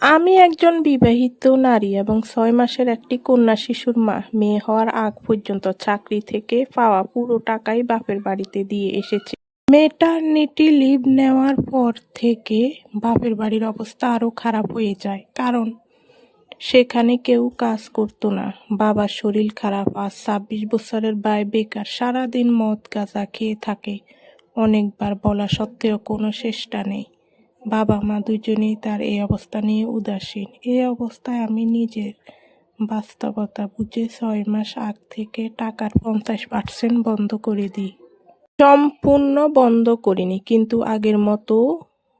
আমি একজন বিবাহিত নারী এবং ছয় মাসের একটি কন্যা শিশুর মা। মেয়ে হওয়ার আগ পর্যন্ত চাকরি থেকে পাওয়া পুরো টাকাই বাপের বাড়িতে দিয়ে এসেছি। মেটার্নিটি লিভ নেওয়ার পর থেকে বাপের বাড়ির অবস্থা আরও খারাপ হয়ে যায়, কারণ সেখানে কেউ কাজ করতো না। বাবার শরীর খারাপ আর ছাব্বিশ বছরের বাই বেকার, সারাদিন মদ, গাঁজা খেয়ে থাকে। অনেকবার বলা সত্ত্বেও কোনো চেষ্টা নেই। বাবা মা দুজনেই তার এই অবস্থা নিয়ে উদাসীন। এই অবস্থায় আমি নিজের বাস্তবতা বুঝে ছয় মাস আগ থেকে টাকার পঞ্চাশ পার্সেন্ট বন্ধ করে দিই। সম্পূর্ণ বন্ধ করিনি, কিন্তু আগের মতো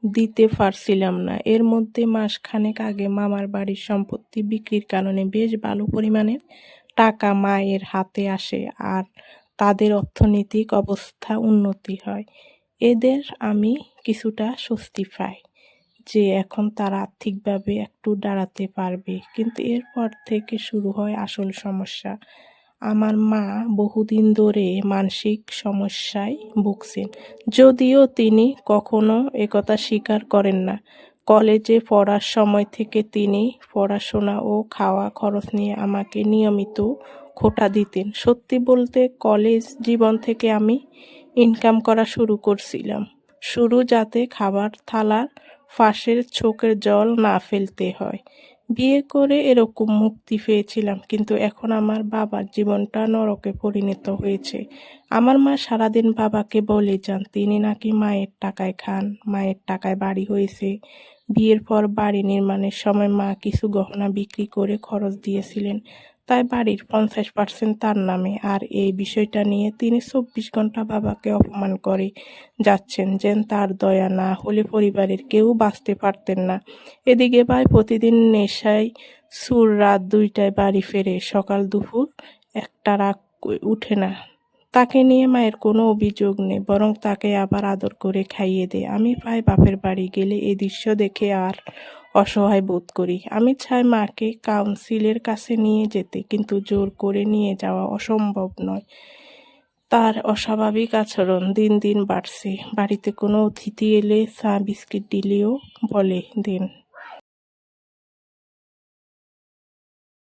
দিতে পারছিলাম না। এর মধ্যে মাসখানেক আগে মামার বাড়ির সম্পত্তি বিক্রির কারণে বেশ ভালো পরিমাণে টাকা মায়ের হাতে আসে আর তাদের অর্থনৈতিক অবস্থা উন্নতি হয়। এদের আমি কিছুটা স্বস্তি পাই যে এখন তারা আর্থিকভাবে একটু দাঁড়াতে পারবে। কিন্তু এরপর থেকে শুরু হয় আসল সমস্যা। আমার মা বহুদিন ধরে মানসিক সমস্যায় ভুগছেন। যদিও তিনি কখনো একথা স্বীকার করেন না। কলেজে পড়ার সময় থেকে তিনি পড়াশোনা ও খাওয়া খরচ নিয়ে আমাকে নিয়মিত খোটা দিতেন। সত্যি বলতে কলেজ জীবন থেকে আমি ইনকাম করা শুরু করছিলাম। শুরু যাতে খাবার থালার ফাঁসের চোখের জল না ফেলতে হয়। বিয়ে করে এরকম মুক্তি পেয়েছিলাম, কিন্তু এখন আমার বাবার জীবনটা নরকে পরিণত হয়েছে। আমার মা সারাদিন বাবাকে বলে যান, তিনি নাকি মায়ের টাকায় খান, মায়ের টাকায় বাড়ি হয়েছে। বিয়ের পর বাড়ি নির্মাণের সময় মা কিছু গহনা বিক্রি করে খরচ দিয়েছিলেন। তাই বাড়ির পঞ্চাশ পার্সেন্ট তার নামে। আর এই বিষয়টা নিয়ে তিনি চব্বিশ ঘণ্টা বাবাকে অপমান করে যাচ্ছেন যেন তার দয়া না হলে পরিবারের কেউ বাঁচতে পারতেন না। এদিকে ভাই প্রতিদিন নেশায় সুর রাত দুইটায় বাড়ি ফেরে সকাল দুপুর একটা রাগ উঠে না। তাকে নিয়ে মায়ের কোনো অভিযোগ নেই, বরং তাকে আবার আদর করে খাইয়ে দেয়। আমি প্রায় বাপের বাড়ি গেলে এই দৃশ্য দেখে আর অসহায় বোধ করি। আমি চাই মাকে কাউন্সিলের কাছে নিয়ে যেতে, কিন্তু জোর করে নিয়ে যাওয়া অসম্ভব নয়। তার অস্বাভাবিক আচরণ দিন দিন বাড়ছে। বাড়িতে কোনো অতিথি এলে চা, বিস্কিট দিলেও বলে দিন।